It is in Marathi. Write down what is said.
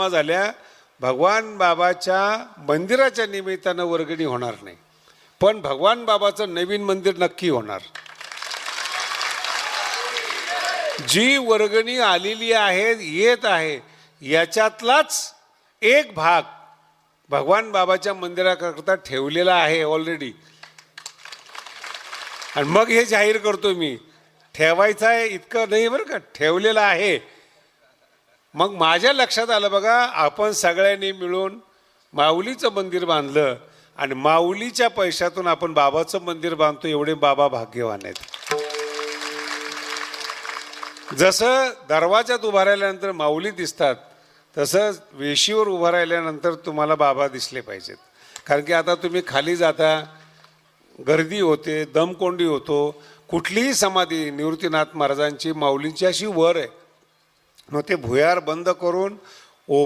झाल्या भगवान बाबाच्या मंदिराच्या निमित्तानं वर्गणी होणार नाही. पण भगवान बाबाचं नवीन मंदिर नक्की होणार. जी वर्गणी आलेली आहे येत आहे याच्यातलाच एक भाग भगवान बाबाच्या मंदिराकरता ठेवलेला आहे ऑलरेडी आणि मग हे जाहीर करतो मी. ठेवायचं आहे इतकं नाही बरं का ठेवलेलं आहे. मग माझ्या लक्षात आलं बघा आपण सगळ्यांनी मिळून माऊलीचं मंदिर बांधलं आणि माऊलीच्या पैशातून आपण बाबाचं मंदिर बांधतो एवढे बाबा भाग्यवान आहेत. जसं दरवाजात उभा राहिल्यानंतर माऊली दिसतात तसं वेशीवर उभा राहिल्यानंतर तुम्हाला बाबा दिसले पाहिजेत. कारण की आता तुम्ही खाली जाता गर्दी होते दमकोंडी होतो कुठलीही समाधी निवृत्तीनाथ महाराजांची माऊलींची अशी वर आहे. मग ते भुयार बंद करून ओ